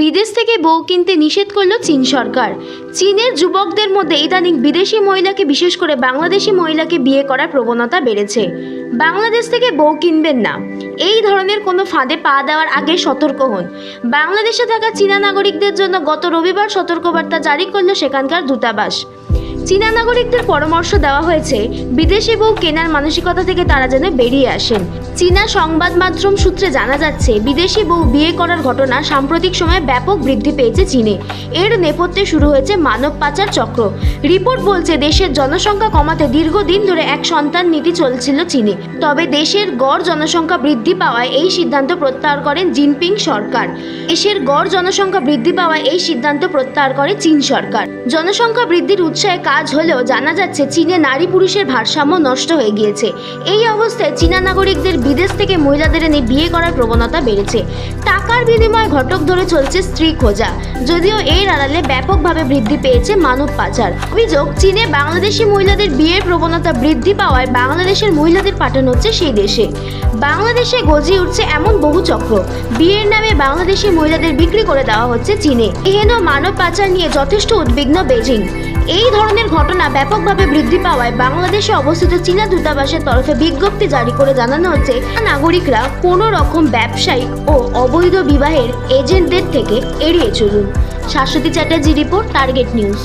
বিদেশ থেকে বউ কিনতে নিষেধ করল চীন সরকার। চীনের যুবকদের মধ্যে ইদানিং বিদেশি মহিলাকে, বিশেষ করে বাংলাদেশি মহিলাকে বিয়ে করার প্রবণতা বেড়েছে। বাংলাদেশ থেকে বউ কিনবেন না। এই ধরনের কোনো ফাঁদে পা দেওয়ার আগে সতর্ক হন। বাংলাদেশে থাকা চীনা নাগরিকদের জন্য গত রবিবার সতর্কবার্তা জারি করল সেখানকার দূতাবাস। চীনা নাগরিকদের পরামর্শ দেওয়া হয়েছে, বিদেশি বউ কেনার মানসিকতা থেকে তারা যেন বেরিয়ে আসেন। চীনা সংবাদ মাধ্যম সূত্রে জানা যাচ্ছে, বিদেশি বউ বিয়ে করার ঘটনা সাম্প্রতিক সময়ে ব্যাপক বৃদ্ধি পেয়েছে চীনে। এর নেপথ্যে শুরু হয়েছে মানব পাচার চক্র। রিপোর্ট বলছে, দেশের জনসংখ্যা কমাতে দীর্ঘদিন ধরে এক সন্তান নীতি চলছিল চীনে। তবে দেশের গড় জনসংখ্যা বৃদ্ধি পাওয়ায় এই সিদ্ধান্ত প্রত্যাহার করেন জিনপিং সরকার। দেশের গড় জনসংখ্যা বৃদ্ধি পাওয়ায় এই সিদ্ধান্ত প্রত্যাহার করে চীন সরকার। জনসংখ্যা বৃদ্ধির উৎসাহে কাজ হলেও জানা যাচ্ছে চীনে নারী পুরুষের ভারসাম্য নষ্ট হয়ে গিয়েছে। এই অবস্থায় চীনা নাগরিকদের বিদেশ থেকে মহিলাদের এনে বিয়ে করার প্রবণতা বেড়েছে। টাকার বিনিময়ে ঘটক ধরে চলছে স্ত্রী খোঁজা। যদিও এর আড়ালে ব্যাপকভাবে বৃদ্ধি পেয়েছে মানব পাচার। অভিযোগ, চীনে বাংলাদেশি মহিলাদের বিয়ের প্রবণতা বৃদ্ধি পাওয়ায় বাংলাদেশের মহিলাদের পাঠানো হচ্ছে সেই দেশে। বাংলাদেশে গজিয়ে উঠছে এমন বহু চক্র। বিয়ের নামে বাংলাদেশি মহিলাদের বিক্রি করে দেওয়া হচ্ছে চীনে। এহেন মানব পাচার নিয়ে যথেষ্ট উদ্বিগ্ন বেজিং। এই ধরনের ঘটনা ব্যাপকভাবে বৃদ্ধি পাওয়ায় বাংলাদেশে অবস্থিত চীনা দূতাবাসের তরফে বিজ্ঞপ্তি জারি করে জানানো হচ্ছে নাগরিকরা কোনো রকম ব্যবসায়িক ও অবৈধ বিবাহের এজেন্টদের থেকে এড়িয়ে চলুন। Shashwati Chatterjee report, target news.